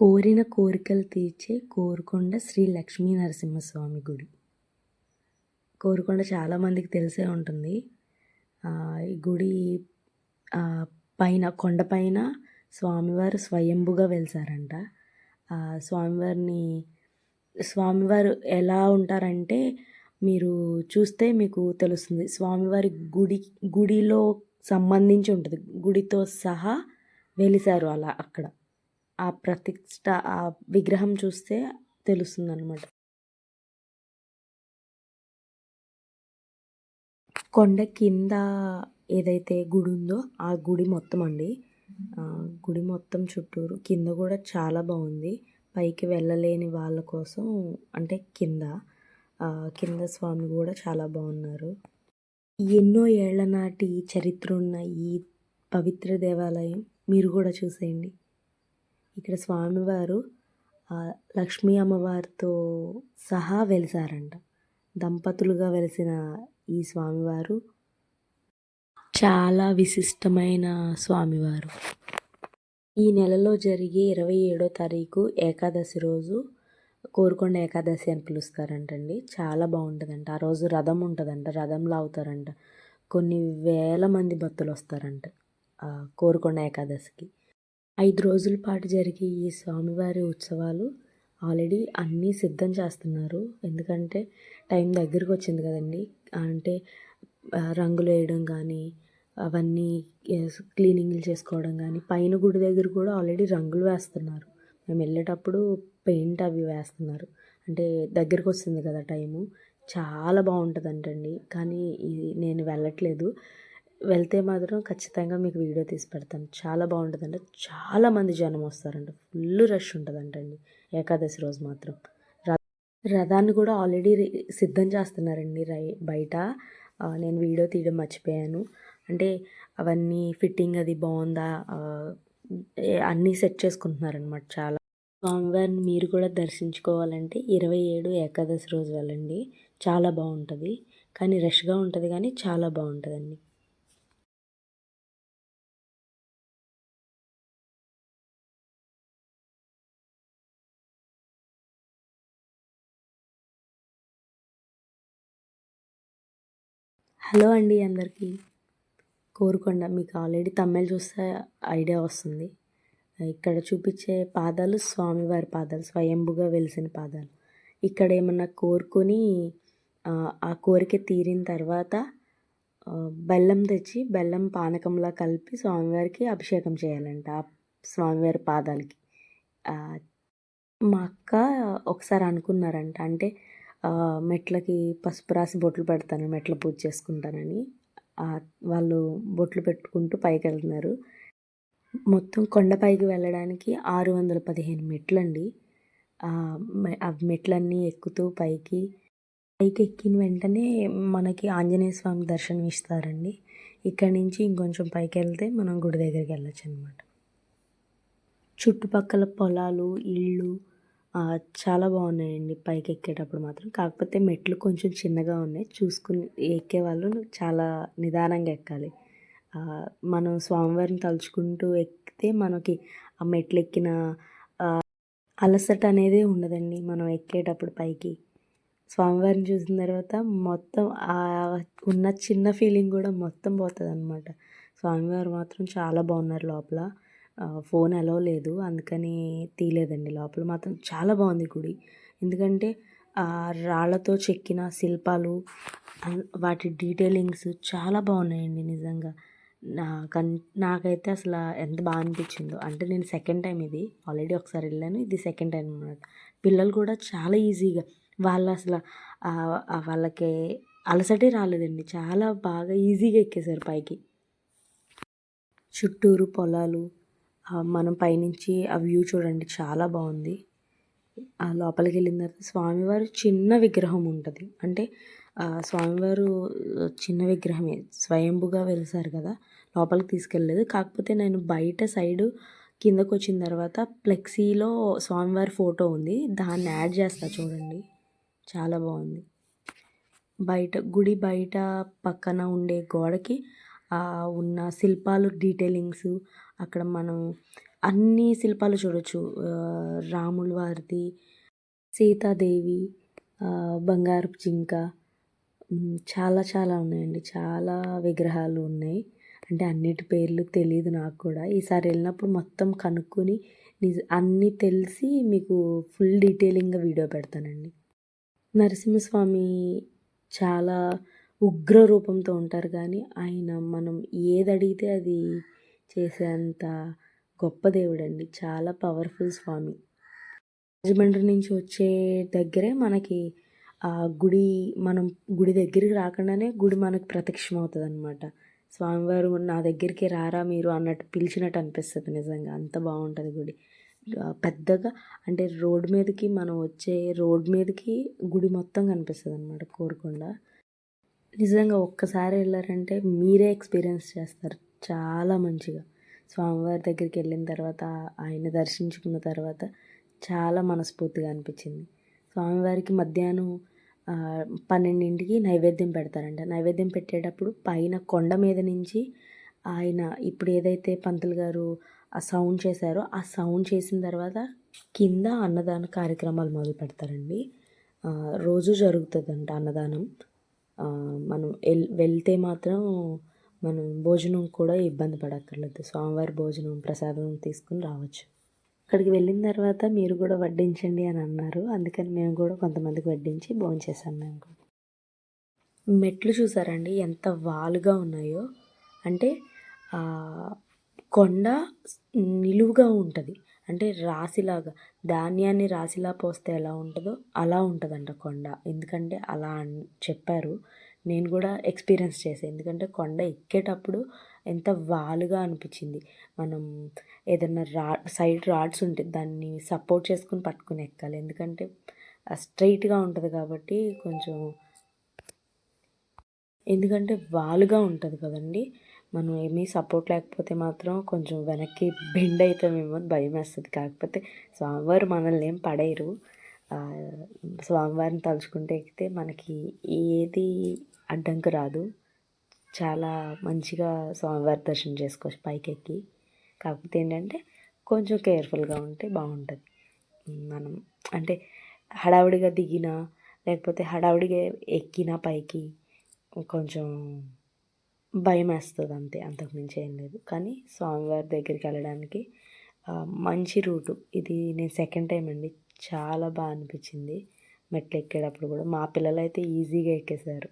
కోరిన కోరికలు తీర్చే కోరుకొండ శ్రీ లక్ష్మీ నరసింహస్వామి గుడి. కోరుకొండ చాలామందికి తెలిసే ఉంటుంది. ఈ గుడి పైన కొండపైన స్వామివారు స్వయంభుగా వెలిసారంట. స్వామివారిని స్వామివారు ఎలా ఉంటారంటే మీరు చూస్తే మీకు తెలుస్తుంది. స్వామివారి గుడి గుడిలో సంబంధించి ఉంటుంది. గుడితో సహా వెలిసారు అలా అక్కడ. ఆ ప్రతిష్ట ఆ విగ్రహం చూస్తే తెలుస్తుంది అనమాట కొండ కింద ఏదైతే గుడి ఉందో ఆ గుడి మొత్తం అండి. గుడి మొత్తం చుట్టూరు కింద కూడా చాలా బాగుంది. పైకి వెళ్ళలేని వాళ్ళ కోసం అంటే కింద కింద స్వామి కూడా చాలా బాగున్నారు. ఎన్నో ఏళ్ళ నాటి చరిత్ర ఉన్న ఈ పవిత్ర దేవాలయం మీరు కూడా చూసేయండి. ఇక్కడ స్వామివారు లక్ష్మీ అమ్మవారితో సహా వెలిసారంట. దంపతులుగా వెలిసిన ఈ స్వామివారు చాలా విశిష్టమైన స్వామివారు. ఈ నెలలో జరిగే ఇరవై ఏడో తారీఖు ఏకాదశి రోజు కోరుకొండ ఏకాదశి అని పిలుస్తారంటండి. చాలా బాగుంటుందంట. ఆ రోజు రథం ఉంటుందంట. రథంలో అవుతారంట కొన్ని వేల మంది భక్తులు వస్తారంట కోరుకొండ ఏకాదశికి. ఐదు రోజుల పాటు జరిగే ఈ స్వామివారి ఉత్సవాలు ఆల్రెడీ అన్నీ సిద్ధం చేస్తున్నారు. ఎందుకంటే టైం దగ్గరకు వచ్చింది కదండి. అంటే రంగులు వేయడం కానీ అవన్నీ క్లీనింగ్లు చేసుకోవడం కానీ పైన గుడి దగ్గర కూడా ఆల్రెడీ రంగులు వేస్తున్నారు. మేము వెళ్ళేటప్పుడు పెయింట్ అవి వేస్తున్నారు. అంటే దగ్గరకు వస్తుంది కదా టైము. చాలా బాగుంటుందంటండి. కానీ ఇది నేను వెళ్ళట్లేదు. వెళ్తే మాత్రం ఖచ్చితంగా మీకు వీడియో తీసి పెడతాను. చాలా బాగుంటుందంట. చాలామంది జనం వస్తారంట. Full rush ఉంటుందంటండి. ఏకాదశి రోజు మాత్రం. రథాన్ని కూడా ఆల్రెడీ సిద్ధం చేస్తున్నారండి రై బయట. నేను వీడియో తీయడం మర్చిపోయాను. అంటే అవన్నీ ఫిట్టింగ్ అది బాగుందా? అన్నీ సెట్ చేసుకుంటున్నారనమాట చాలా. స్వామివారిని మీరు కూడా దర్శించుకోవాలంటే ఇరవై ఏడు ఏకాదశి రోజు వెళ్ళండి. చాలా బాగుంటుంది. కానీ రష్గా ఉంటుంది కానీ చాలా బాగుంటుందండి. హలో అండి అందరికీ. కోరుకొండ మీకు ఆల్రెడీ తమిళ చూస్తే ఐడియా వస్తుంది. ఇక్కడ చూపించే పాదాలు స్వామివారి పాదాలు స్వయంభుగా వెలిసిన పాదాలు. ఇక్కడ ఏమన్నా కోరుకొని ఆ కోరిక తీరిన తర్వాత బెల్లం తెచ్చి బెల్లం పానకంలా కలిపి స్వామివారికి అభిషేకం చేయాలంట ఆ స్వామివారి పాదాలకి. మా అక్క ఒకసారి అనుకున్నారంట అంటే మెట్లకి పసుపు రాసి బొట్లు పెడతాను మెట్ల పూజ చేసుకుంటానని. వాళ్ళు బొట్లు పెట్టుకుంటూ పైకి వెళ్తున్నారు మొత్తం కొండపైకి వెళ్ళడానికి ఆరు వందల పదిహేను మెట్లండి. ఆ మెట్లన్నీ ఎక్కుతూ పైకి పైకి ఎక్కిన వెంటనే మనకి ఆంజనేయ స్వామి దర్శనం ఇస్తారండి. ఇక్కడి నుంచి ఇంకొంచెం పైకి వెళ్తే మనం గుడి దగ్గరికి వెళ్ళొచ్చు అనమాట చుట్టుపక్కల పొలాలు ఇళ్ళు చాలా బాగున్నాయండి పైకి ఎక్కేటప్పుడు మాత్రం. కాకపోతే మెట్లు కొంచెం చిన్నగా ఉన్నాయి. చూసుకుని ఎక్కే వాళ్ళు చాలా నిదానంగా ఎక్కాలి. మనం స్వామివారిని తలుచుకుంటూ ఎక్కితే మనకి ఆ మెట్లు ఎక్కిన అలసట అనేది ఉండదండి మనం ఎక్కేటప్పుడు పైకి. స్వామివారిని చూసిన తర్వాత మొత్తం ఉన్న చిన్న ఫీలింగ్ కూడా మొత్తం పోతుంది అనమాట స్వామివారు మాత్రం చాలా బాగున్నారు లోపల. ఫోన్ అలో లేదు. అందుకని తీయలేదండి లోపల. మాత్రం చాలా బాగుంది గుడి. ఎందుకంటే రాళ్ళతో చెక్కిన శిల్పాలు వాటి డీటెయిలింగ్స్ చాలా బాగున్నాయండి నిజంగా. నాకన్ నాకైతే అసలు ఎంత బాగా అనిపించిందో. అంటే నేను సెకండ్ టైం ఇది. ఆల్రెడీ ఒకసారి వెళ్ళాను. ఇది సెకండ్ టైం అనమాట పిల్లలు కూడా చాలా ఈజీగా వాళ్ళు అసలు వాళ్ళకి అలసటే రాలేదండి. చాలా బాగా ఈజీగా ఎక్కేశారు పైకి. చుట్టూరు పొలాలు మనం పైనుంచి ఆ వ్యూ చూడండి చాలా బాగుంది. ఆ లోపలికి వెళ్ళిన తర్వాత స్వామివారు చిన్న విగ్రహం ఉంటుంది. అంటే స్వామివారు చిన్న విగ్రహమే స్వయంభుగా వెలిసారు కదా లోపలికి తీసుకెళ్ళలేదు. కాకపోతే నేను బయట సైడు కిందకు వచ్చిన తర్వాత ఫ్లెక్సీలో స్వామివారి ఫోటో ఉంది. దాన్ని యాడ్ చేస్తా చూడండి. చాలా బాగుంది. బయట గుడి బయట పక్కన ఉండే గోడకి ఉన్న శిల్పాలు డీటెయిలింగ్స్ అక్కడ మనం అన్ని శిల్పాలు చూడొచ్చు. రాముల వారిది సీతాదేవి బంగారపు జింక చాలా చాలా ఉన్నాయండి. చాలా విగ్రహాలు ఉన్నాయి. అంటే అన్నిటి పేర్లు తెలియదు నాకు కూడా. ఈసారి వెళ్ళినప్పుడు మొత్తం కనుక్కొని నిజ అన్నీ తెలిసి మీకు ఫుల్ డీటెయిలింగ్గా వీడియో పెడతానండి. నరసింహస్వామి చాలా ఉగ్ర రూపంతో ఉంటారు కానీ ఆయన మనం ఏది అడిగితే అది చేసేంత గొప్ప దేవుడండి. చాలా పవర్ఫుల్ స్వామి. రాజమండ్రి నుంచి వచ్చే దగ్గరే మనకి ఆ గుడి మనం గుడి దగ్గరికి రాకుండానే గుడి మనకు ప్రత్యక్షం అవుతుంది అనమాట స్వామివారు నా దగ్గరికి రారా మీరు అన్నట్టు పిలిచినట్టు అనిపిస్తుంది నిజంగా. అంత బాగుంటుంది గుడి. పెద్దగా అంటే రోడ్ మీదకి మనం వచ్చే రోడ్ మీదకి గుడి మొత్తం కనిపిస్తుంది అనమాట కోరుకొండ. నిజంగా ఒక్కసారి వెళ్ళారంటే మీరే ఎక్స్పీరియన్స్ చేస్తారు చాలా మంచిగా. స్వామివారి దగ్గరికి వెళ్ళిన తర్వాత ఆయన దర్శించుకున్న తర్వాత చాలా మనస్ఫూర్తిగా అనిపించింది. స్వామివారికి మధ్యాహ్నం పన్నెండింటికి నైవేద్యం పెడతారంట. నైవేద్యం పెట్టేటప్పుడు పైన కొండ మీద నుంచి ఆయన ఇప్పుడు ఏదైతే పంతులు గారు ఆ సౌండ్ చేశారో ఆ సౌండ్ చేసిన తర్వాత కింద అన్నదాన కార్యక్రమాలు మొదలు పెడతారండి. రోజు జరుగుతుందంట అన్నదానం. మనం వెళ్ వెళ్తే మాత్రం మనం భోజనం కూడా ఇబ్బంది పడక్కర్లేదు. స్వామివారి భోజనం ప్రసాదం తీసుకుని రావచ్చు. అక్కడికి వెళ్ళిన తర్వాత మీరు కూడా వడ్డించండి అని అన్నారు. అందుకని మేము కూడా కొంతమందికి వడ్డించి భోంచేసాం మేము కూడా. మెట్లు చూసారండి? ఎంత వాలుగా ఉన్నాయో. అంటే కొండ నిలువుగా ఉంటుంది. అంటే రాశిలాగా ధాన్యాన్ని రాశిలా పోస్తే ఎలా ఉంటుందో అలా ఉంటుందంట కొండ. ఎందుకంటే అలా చెప్పారు. నేను కూడా ఎక్స్పీరియన్స్ చేసాను ఎందుకంటే కొండ ఎక్కేటప్పుడు ఎంత వాలుగా అనిపించింది. మనం ఏదన్నా రా సైడ్ రాడ్స్ ఉంటే దాన్ని సపోర్ట్ చేసుకుని పట్టుకుని ఎక్కాలి. ఎందుకంటే స్ట్రైట్గా ఉంటుంది కాబట్టి కొంచెం ఎందుకంటే వాలుగా ఉంటుంది కదండి. మనం ఏమీ సపోర్ట్ లేకపోతే మాత్రం కొంచెం వెనక్కి బెండ్ అవుతామేమో అని భయం వేస్తుంది. కాకపోతే స్వామివారు మనల్ని ఏం పడేయరు. స్వామివారిని తలుచుకుంటే ఎక్కితే మనకి ఏది అడ్డంకు రాదు. చాలా మంచిగా స్వామివారి దర్శనం చేసుకోవచ్చు పైకెక్కి. కాకపోతే ఏంటంటే కొంచెం కేర్ఫుల్గా ఉంటే బాగుంటుంది. మనం అంటే హడావుడిగా దిగినా లేకపోతే హడావుడిగా ఎక్కినా పైకి కొంచెం భయం వేస్తుంది అంతే అంతకుమించి ఏం లేదు. కానీ స్వామివారి దగ్గరికి వెళ్ళడానికి మంచి రూటు. ఇది నేను సెకండ్ టైం అండి. చాలా బాగా అనిపించింది మెట్లు ఎక్కేటప్పుడు కూడా. మా పిల్లలు అయితే ఈజీగా ఎక్కేశారు